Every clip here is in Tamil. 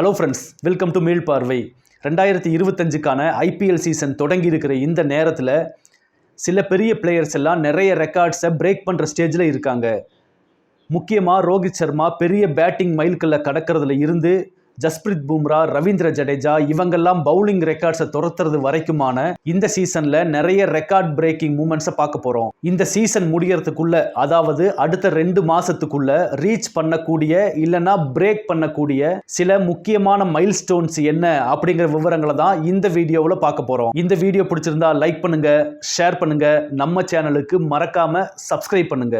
ஹலோ ஃப்ரெண்ட்ஸ் வெல்கம் டு மீள் பார்வை ரெண்டாயிரத்தி இருபத்தஞ்சுக்கான ஐபிஎல் சீசன் தொடங்கி இருக்கிற இந்த நேரத்தில் சில பெரிய பிளேயர்ஸ் எல்லாம் நிறைய ரெக்கார்ட்ஸை பிரேக் பண்ணுற ஸ்டேஜில் இருக்காங்க. முக்கியமாக ரோஹித் சர்மா பெரிய பேட்டிங் மைல்கல்ல கடக்கிறதுல இருந்து ஜஸ்பிரித் பும்ரா ரவீந்திர ஜடேஜா இவங்கெல்லாம் பவுலிங் ரெக்கார்ட்ஸை துரத்துறது வரைக்குமான இந்த சீசன்ல நிறைய ரெக்கார்ட் பிரேக்கிங் மூமெண்ட்ஸை பார்க்க போறோம். இந்த சீசன் முடியறதுக்குள்ள அதாவது அடுத்த ரெண்டு மாசத்துக்குள்ள ரீச் பண்ணக்கூடிய இல்லைன்னா பிரேக் பண்ணக்கூடிய சில முக்கியமான மைல் ஸ்டோன்ஸ் என்ன அப்படிங்கிற விவரங்களை தான் இந்த வீடியோவில் பார்க்க போறோம். இந்த வீடியோ பிடிச்சிருந்தா லைக் பண்ணுங்க ஷேர் பண்ணுங்க நம்ம சேனலுக்கு மறக்காம சப்ஸ்கிரைப் பண்ணுங்க.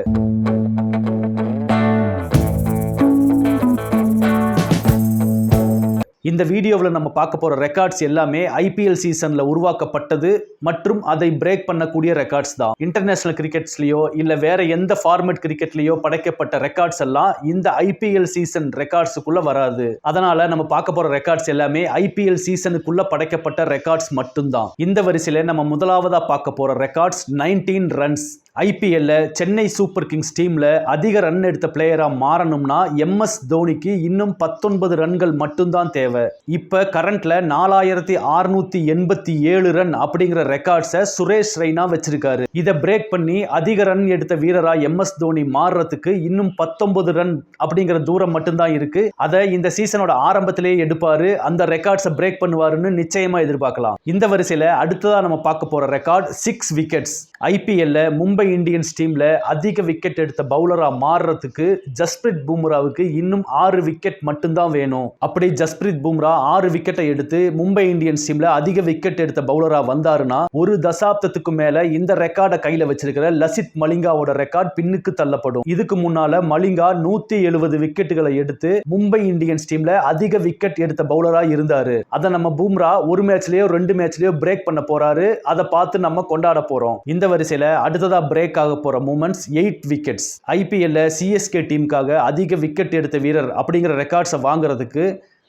இந்த வீடியோவில் நம்ம பார்க்க போகிற ரெக்கார்ட்ஸ் எல்லாமே ஐபிஎல் சீசனில் உருவாக்கப்பட்டது மற்றும் அதை பிரேக் பண்ணக்கூடிய ரெக்கார்ட்ஸ் தான். இன்டர்நேஷனல் கிரிக்கெட்ஸ்லையோ இல்லை வேற எந்த ஃபார்மேட் கிரிக்கெட்லையோ படைக்கப்பட்ட ரெக்கார்ட்ஸ் எல்லாம் இந்த ஐபிஎல் சீசன் ரெக்கார்ட்ஸுக்குள்ள வராது. அதனால நம்ம பார்க்க போகிற ரெக்கார்ட்ஸ் எல்லாமே ஐபிஎல் சீசனுக்குள்ள படைக்கப்பட்ட ரெக்கார்ட்ஸ் மட்டும்தான். இந்த வரிசையில் நம்ம முதலாவதாக பார்க்க போகிற ரெக்கார்ட்ஸ் நைன்டீன் ரன்ஸ் ஐபிஎல்ல சென்னை சூப்பர் கிங்ஸ் டீமில் அதிக ரன் எடுத்த பிளேயராக மாறணும்னா எம்எஸ் தோனிக்கு இன்னும் பத்தொன்பது ரன்கள் மட்டும்தான் தேவை. இப்போ கரண்ட்ல நாலாயிரத்தி அறுநூத்தி எண்பத்தி ஏழு ரன் அப்படிங்கிற ரெக்கார்ட்ஸை சுரேஷ் ரெய்னா வச்சிருக்காரு. இதை பிரேக் பண்ணி அதிக ரன் எடுத்த வீரராக எம்எஸ் தோனி மாறுறதுக்கு இன்னும் பத்தொன்பது ரன் அப்படிங்கிற தூரம் மட்டும்தான் இருக்கு. அதை இந்த சீசனோட ஆரம்பத்திலேயே எடுப்பாரு. அந்த ரெக்கார்ட்ஸை பிரேக் பண்ணுவாருன்னு நிச்சயமா எதிர்பார்க்கலாம். இந்த வரிசையில் அடுத்ததாக நம்ம பார்க்க போற ரெக்கார்ட் சிக்ஸ் விக்கெட்ஸ் ஐபிஎல்ல மும்பை இந்தியன்ஸ் டீம்ல அதிக விக்கெட் எடுத்த பவுலரா மாறுறதுக்கு ஜஸ்பிரித் பும்ராவுக்கு இன்னும் ஆறு விக்கெட் மட்டும்தான் வேணும். அப்படி ஜஸ்பிரித் பும்ரா ஆறு விக்கெட்டை எடுத்து மும்பை இந்தியன்ஸ் டீம்ல அதிக விக்கெட் எடுத்த பவுலரா வந்தாருன்னா ஒரு தசாப்தத்துக்கு மேல இந்த ரெக்கார்டை கையில வச்சிருக்கிற லசித் மலிங்காவோட ரெக்கார்ட் பின்னுக்கு தள்ளப்படும். இதுக்கு முன்னால மலிங்கா நூத்தி எழுபது விக்கெட்டுகளை எடுத்து மும்பை இந்தியன்ஸ் டீம்ல அதிக விக்கெட் எடுத்த பவுலரா இருந்தாரு. அதை நம்ம பூம்ரா ஒரு மேட்ச்லயோ ரெண்டு மேட்ச்லயோ பிரேக் பண்ண போறாரு. அதை பார்த்து நம்ம கொண்டாட போறோம். இந்த வரிசையில அடுத்ததா பிரேக் ஆக போகிற மூமெண்ட்ஸ் எயிட் விக்கெட்ஸ் ஐபிஎல்ல சிஎஸ்கே டீமுக்காக அதிக விக்கெட் எடுத்த வீரர் அப்படிங்கிற ரெக்கார்ட்ஸை வாங்குறதுக்கு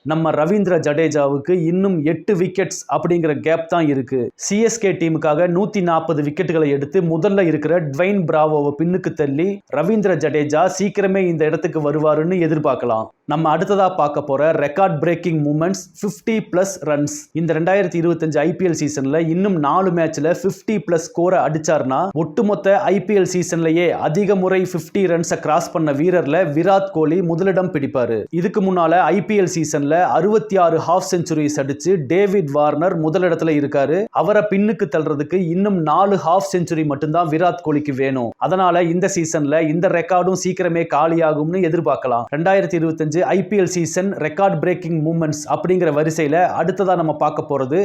நம்ம ரவீந்திர ஜடேஜாவுக்கு இன்னும் எட்டு விக்கெட்ஸ் அப்படிங்கிற கேப் தான் இருக்கு. சிஎஸ்கே டீமுக்காக நூத்தி நாற்பது விக்கெட்டுகளை எடுத்து முதல்ல இருக்கிற ட்வைன் பிராவோவை பின்னுக்கு தள்ளி ரவீந்திர ஜடேஜா சீக்கிரமே இந்த இடத்துக்கு வருவாருன்னு எதிர்பார்க்கலாம். நம்ம அடுத்ததாக பார்க்க போகிற record breaking moments fifty plus runs இந்த ரெண்டாயிரத்தி இருபத்தஞ்சு ஐபிஎல் சீசனில் இன்னும் நாலு மேட்ச்சில் ஃபிஃப்டி ப்ளஸ் ஸ்கோரை அடிச்சார்னா ஒட்டுமொத்த ஐபிஎல் சீசன்லேயே அதிக முறை 50 ரன்ஸை கிராஸ் பண்ண வீரரில் விராட் கோலி முதலிடம் பிடிப்பார். இதுக்கு முன்னால ஐபிஎல் சீசனில் அறுபத்தி ஆறு ஹாஃப் செஞ்சுரிஸ் அடித்து டேவிட் வார்னர் முதலிடத்துல இருக்காரு. அவரை பின்னுக்கு தள்ளுறதுக்கு இன்னும் நாலு ஹாஃப் செஞ்சுரி மட்டும்தான் விராட் கோலிக்கு வேணும். அதனால இந்த சீசனில் இந்த ரெக்கார்டும் சீக்கிரமே காலியாகும்னு எதிர்பார்க்கலாம். ரெண்டாயிரத்தி இருபத்தஞ்சு IPL season record breaking moments அப்படிங்கிற வரிசையில் அடுத்ததாக நம்ம பார்க்க போகிறது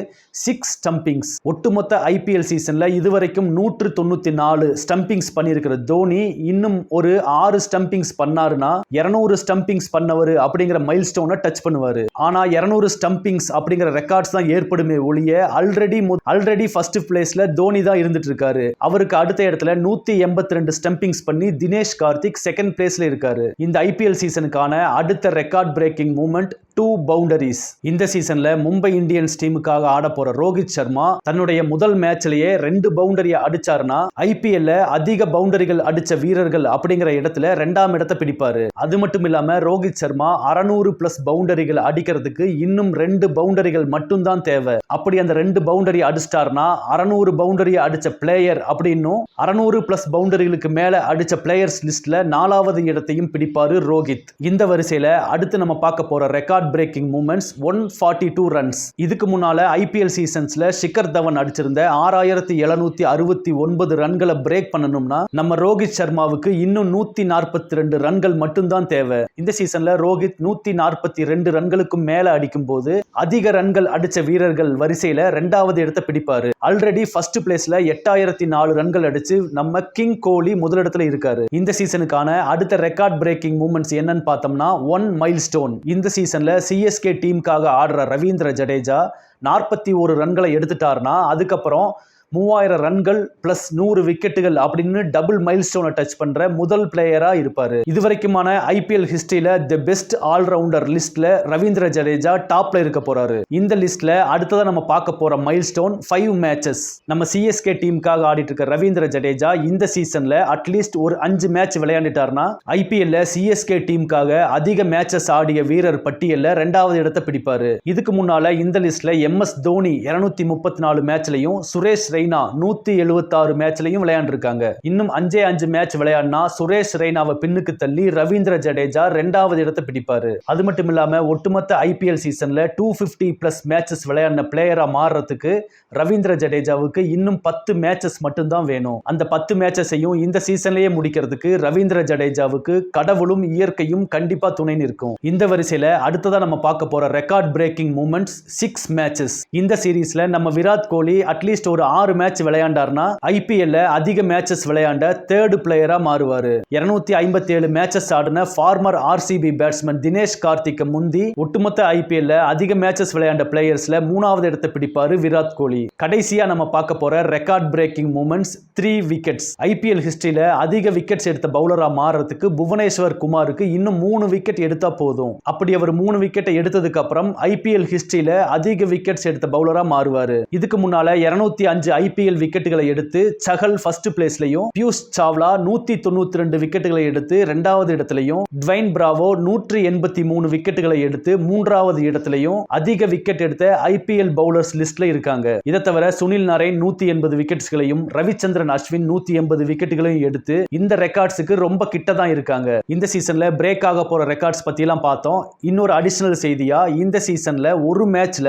சிக்ஸ் ஸ்டம்பிங்ஸ் ஒட்டுமொத்த ஐபிஎல் சீசனில் இதுவரைக்கும் நூற்று தொண்ணூத்தி நாலு ஸ்டம்பிங்ஸ் பண்ணியிருக்கிற தோனி இன்னும் ஒரு ஆறு ஸ்டம்பிங்ஸ் பண்ணாருன்னா இரநூறு ஸ்டம்பிங்ஸ் பண்ணவர் அப்படிங்கிற மைல் ஸ்டோனை டச் பண்ணுவார். ஆனா இருநூறு ஸ்டம்பிங்ஸ் அப்படிங்கிற ரெக்கார்ட்ஸ் தான் ஏற்படுமே ஒழிய ஆல்ரெடி ஆல்ரெடி ஃபர்ஸ்ட் பிளேஸில் தோனி தான் இருந்துட்டு இருக்காரு. அவருக்கு அடுத்த இடத்துல நூத்தி எண்பத்தி ரெண்டு ஸ்டம்பிங்ஸ் பண்ணி தினேஷ் கார்த்திக் செகண்ட் பிளேஸ்ல இருக்காரு. இந்த ஐபிஎல் சீசனுக்கான அடுத்த record breaking moment two boundaries இந்த சீசன்ல மும்பை இந்தியன்ஸ் டீமுக்காக ஆட போற ரோஹித் சர்மா தன்னுடைய முதல் மேட்ச்லயே ரெண்டு பவுண்டரியை அடிச்சாருன்னா ஐபிஎல்ல அதிக பவுண்டரிகள் அடிச்ச வீரர்கள் அப்படிங்கிற இடத்துல ரெண்டாம் இடத்தை பிடிப்பாரு. அது மட்டும் இல்லாம ரோஹித் சர்மா அறநூறு பிளஸ் பவுண்டரிகள் அடிக்கிறதுக்கு இன்னும் ரெண்டு பவுண்டரிகள் மட்டும்தான் தேவை. அப்படி அந்த ரெண்டு பவுண்டரி அடிச்சிட்டாருன்னா அறநூறு பவுண்டரி அடிச்ச பிளேயர் அப்படின்னும் அறநூறு பிளஸ் பவுண்டரிகளுக்கு மேல அடிச்ச பிளேயர்ஸ் லிஸ்ட்ல நாலாவது இடத்தையும் பிடிப்பாரு ரோஹித். இந்த வரிசையில அடுத்து நம்ம பார்க்க போற record record breaking moments one forty two runs இதுக்கு முன்னால் ஐபிஎல் சீசன்ஸில் ஷிகர் தவன் அடிச்சிருந்த ஆறாயிரத்தி எழுநூத்தி அறுபத்தி ஒன்பது ரன்களை பிரேக் பண்ணணும்னா நம்ம ரோஹித் சர்மாவுக்கு இன்னும் நூத்தி நாற்பத்தி ரெண்டு ரன்கள் மட்டும்தான் தேவை. இந்த சீசன்ல ரோஹித் நூத்தி நாற்பத்தி ரெண்டு ரன்களுக்கும் மேல அடிக்கும் போது அதிக ரன்கள் அடிச்ச வீரர்கள் வரிசையில ரெண்டாவது இடத்தை பிடிப்பாரு. ஆல்ரெடி ஃபர்ஸ்ட் பிளேஸ்ல எட்டாயிரத்தி நாலு ரன்கள் அடிச்சு நம்ம கிங் கோலி முதலிடத்துல இருக்காரு. இந்த சீசனுக்கான அடுத்த ரெக்கார்ட் பிரேக்கிங் மூமெண்ட்ஸ் என்னன்னு பார்த்தோம்னா ஒன் மைல் ஸ்டோன் இந்த சீசன்ல சிஎஸ்கே டீமுக்காக ஆடுற ரவீந்திர ஜடேஜா நாற்பத்தி ஒரு ரன்களை எடுத்துட்டார்னா அதுக்கப்புறம் மூவாயிரம் ரன்கள் பிளஸ் நூறு விக்கெட்டுகள் அப்படின்னு டபுள் மைல் ஸ்டோனை டச் பண்ற முதல் பிளேயரா இருப்பாரு. இதுவரைக்குமான ஐபிஎல் ஹிஸ்டரியில தி பெஸ்ட் ஆல்ரவுண்டர் லிஸ்ட்ல ரவீந்திர ஜடேஜா டாப்ல இருக்க போறாரு. இந்த லிஸ்ட்ல அடுத்ததா நம்ம பார்க்க போற மைல் ஸ்டோன் ஃபைவ் மேட்சஸ் நம்ம சிஎஸ்கே டீமுக்காக ஆடிட்டு இருக்க ரவீந்திர ஜடேஜா இந்த சீசன்ல அட்லீஸ்ட் ஒரு அஞ்சு மேட்ச் விளையாண்டுட்டாருன்னா ஐபிஎல்ல சிஎஸ்கே டீமுக்காக அதிக மேட்சஸ் ஆடிய வீரர் பட்டியலில் ரெண்டாவது இடத்தை பிடிப்பாரு. இதுக்கு முன்னால இந்த லிஸ்ட்ல எம் எஸ் தோனி இருநூத்தி முப்பத்தி நாலு மேட்ச்லயும் சுரேஷ் ரெய்னா நூத்தி எழுபத்தாறு மேட்ச்லையும் விளையாண்டுருக்காங்க. இன்னும் அஞ்சே அஞ்சு மேட்ச் விளையாடினா சுரேஷ் ரெய்னாவை பின்னுக்கு தள்ளி ரவீந்திர ஜடேஜா ரெண்டாவது இடத்தை பிடிப்பாரு. அது மட்டும் இல்லாம ஒட்டுமொத்த ஐபிஎல் சீசன்ல டூ பிப்டி பிளஸ் மேட்சஸ் விளையாடின பிளேயரா மாறுறதுக்கு ரவீந்திர ஜடேஜாவுக்கு இன்னும் பத்து மேட்சஸ் மட்டும்தான் வேணும். அந்த பத்து மேட்சஸையும் இந்த சீசன்லயே முடிக்கிறதுக்கு ரவீந்திர ஜடேஜாவுக்கு கடவுளும் இயற்கையும் கண்டிப்பா துணை நிற்கும். இந்த வரிசையில அடுத்ததா நம்ம பார்க்க போற record breaking moments six matches இந்த சீரீஸ்ல நம்ம விராட் கோலி அட்லீஸ்ட் ஒரு ஆறு ஆறு மேட்ச் விளையாண்டார்னா ஐபிஎல்ல அதிக மேட்சஸ் விளையாண்ட தேர்டு பிளேயரா மாறுவாரு. இருநூத்தி ஐம்பத்தி ஏழு மேட்சஸ் ஆடின former RCB batsman Dinesh Karthik முந்தி ஒட்டுமொத்த ஐபிஎல்ல அதிக மேட்சஸ் விளையாண்ட பிளேயர்ஸ்ல மூணாவது இடத்தை பிடிப்பாரு விராட் கோலி. கடைசியா நம்ம பார்க்க போற record breaking moments three wickets IPL ஹிஸ்டரியில அதிக விக்கெட்ஸ் எடுத்த பவுலரா மாறுறதுக்கு புவனேஸ்வர் குமாருக்கு இன்னும் மூணு விக்கெட் எடுத்தா போதும். அப்படி அவர் மூணு விக்கெட்டை எடுத்ததுக்கு அப்புறம் ஐபிஎல் ஹிஸ்டரியில அதிக விக்கெட்ஸ் எடுத்த பவுலரா மாறுவாரு. இதுக்கு முன்னால இருநூத்தி அஞ்சு ஐபிஎல் விக்கெட்டுகளை எடுத்து சஹல் ஃபர்ஸ்ட் பிளேஸ்லயும் பியூஷ் சாவ்லா நூத்தி தொண்ணூத்தி ரெண்டு விக்கெட்டுகளை எடுத்து ரெண்டாவது இடத்துலையும் ட்வைன் பிராவோ நூற்றி எண்பத்தி மூணு விக்கெட்டுகளை எடுத்து மூன்றாவது இடத்துலையும் அதிக விக்கெட் எடுத்த ஐபிஎல் பவுலர்ஸ் லிஸ்ட்ல இருக்காங்க. இதை தவிர சுனில் நரேன் நூத்தி எண்பது விக்கெட்ஸ்களையும் ரவிச்சந்திரன் அஸ்வின் நூத்தி எண்பது விக்கெட்டுகளையும் எடுத்து இந்த ரெக்கார்ட்ஸுக்கு ரொம்ப கிட்ட தான் இருக்காங்க. இந்த சீசன்ல பிரேக் ஆக போற ரெக்கார்ட்ஸ் பத்தி எல்லாம் பார்த்தோம். இன்னொரு அடிஷனல் செய்தியா இந்த சீசன்ல ஒரு மேட்ச்ல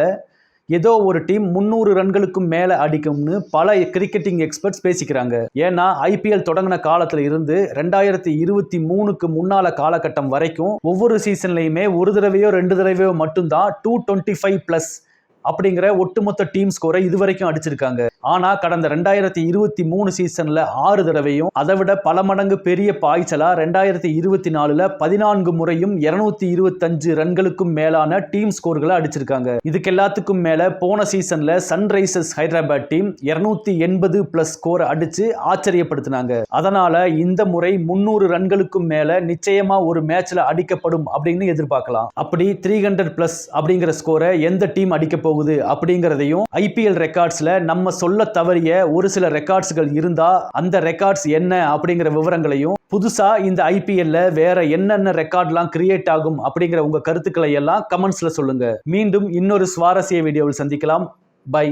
ஏதோ ஒரு டீம் முந்நூறு ரன்களுக்கும் மேலே அடிக்கும்னு பல கிரிக்கெட்டிங் எக்ஸ்பர்ட்ஸ் பேசிக்கிறாங்க. ஏன்னா ஐபிஎல் தொடங்கின காலத்துல இருந்து ரெண்டாயிரத்தி இருபத்தி மூணுக்கு முன்னால காலகட்டம் வரைக்கும் ஒவ்வொரு சீசன்லையுமே ஒரு தடவையோ ரெண்டு தடவையோ மட்டும்தான் டூ டுவெண்ட்டி ஃபைவ் ப்ளஸ் அப்படிங்கிற ஒட்டுமொத்த டீம் ஸ்கோரை இதுவரைக்கும் அடிச்சிருக்காங்க. ஆனா கடந்த ரெண்டாயிரத்தி இருபத்தி மூணு சீசன்ல ஆறு தடவையும் அதை விட பல மடங்கு பெரிய பாய்ச்சலா ரெண்டாயிரத்தி இருபத்தி நாலுல பதினான்கு முறையும் இருநூத்தி இருபத்தஞ்சு ரன்களுக்கும் மேலான டீம் ஸ்கோர்களை அடிச்சிருக்காங்க. இதுக்கு எல்லாத்துக்கும் மேல போன சீசன்ல சன்ரைசர்ஸ் ஹைதராபாத் டீம் இருநூத்தி எண்பது பிளஸ் ஸ்கோர் அடிச்சு ஆச்சரியப்படுத்தினாங்க. அதனால இந்த முறை முன்னூறு ரன்களுக்கும் மேல நிச்சயமா ஒரு மேட்ச்ல அடிக்கப்படும் அப்படின்னு எதிர்பார்க்கலாம். அப்படி த்ரீ ஹண்ட்ரட் பிளஸ் அப்படிங்கிற ஸ்கோரை எந்த டீம் அடிக்க போகுது அப்படிங்கிறதையும் ஐபிஎல் ரெக்கார்ட்ஸ்ல நம்ம சொல்ல தவறிய ஒரு சில ரெக்கார்ட்ஸ்கள் இருந்தா அந்த ரெக்கார்ட்ஸ் என்ன அப்படிங்கிற விவரங்களையும் புதுசா இந்த ஐபிஎல்ல வேற என்னென்ன ரெக்கார்ட்லாம் கிரியேட் ஆகும் அப்படிங்கிற உங்க கருத்துக்களை எல்லாம் கமெண்ட்ஸ்ல சொல்லுங்க. மீண்டும் இன்னொரு சுவாரஸ்ய வீடியோவில் சந்திக்கலாம். பை